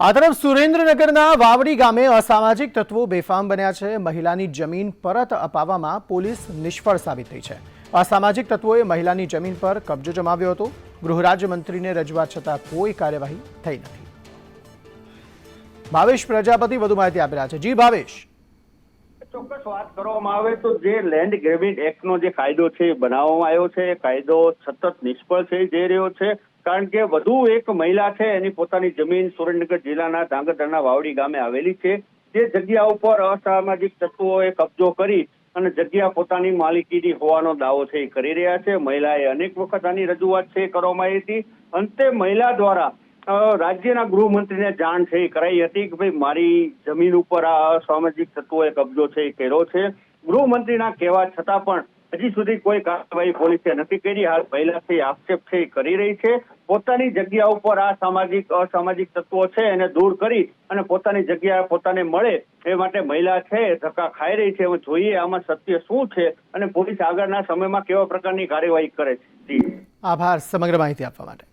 આ તરફ સુરેન્દ્રનગરના વાવડી ગામે અસામાજિક તત્વો બેફામ બન્યા છે. મહિલાની જમીન પરત અપાવવામાં પોલીસ નિષ્ફળ સાબિત થઈ છે. અસામાજિક તત્વોએ મહિલાની જમીન પર કબજો જમાવ્યો હતો. ગૃહ રાજ્યમંત્રીને રજૂઆત છતાં કોઈ કાર્યવાહી થઈ નથી. ભાવેશ પ્રજાપતિ વધુ માહિતી આપી રહ્યા છે. જી ભાવેશ. ચોક્કસ વાત કરવામાં આવે તો જે લેન્ડ ગ્રેબિંગ એક્ટનો જે કાયદો છે બનાવવામાં આવ્યો છે. એ કાયદો સતત નિષ્ફળ થઈ જઈ રહ્યો છે. કારણ કે વધુ એક મહિલા છે, એની પોતાની જમીન સુરેન્દ્રનગર જિલ્લાના ધાંગધ્રાના વાવડી ગામે આવેલી છે. જે જગ્યા ઉપર અસામાજિક તત્વોએ કબજો કરી અને જગ્યા પોતાની માલિકીની હોવાનો દાવો છે એ કરી રહ્યા છે. મહિલાએ અનેક વખત આની રજૂઆત છે કરવામાં આવી હતી. અંતે મહિલા દ્વારા રાજ્યના ગૃહમંત્રીને જાણ છે, એ કરાઈ હતી કે ભાઈ, મારી જમીન ઉપર આ અસામાજિક તત્વોએ કબજો છે, એ કર્યો છે. ગૃહમંત્રીના કહેવા છતાં પણ હજી સુધી કોઈ કાર્યવાહી પોલીસે નથી કરી. હાલ પહેલાથી આક્ષેપ છે, એ કરી રહી છે. પોતાની જગ્યા ઉપર આ સામાજિક, અસામાજિક તત્વો છે, એને દૂર કરી અને પોતાની જગ્યા પોતાને મળે એ માટે મહિલા છે, ધક્કા ખાઈ રહી છે. જોઈએ આમાં સત્ય શું છે અને પોલીસ આગળના સમયમાં કેવા પ્રકારની કાર્યવાહી કરે છે. આભાર સમગ્ર માહિતી આપવા માટે.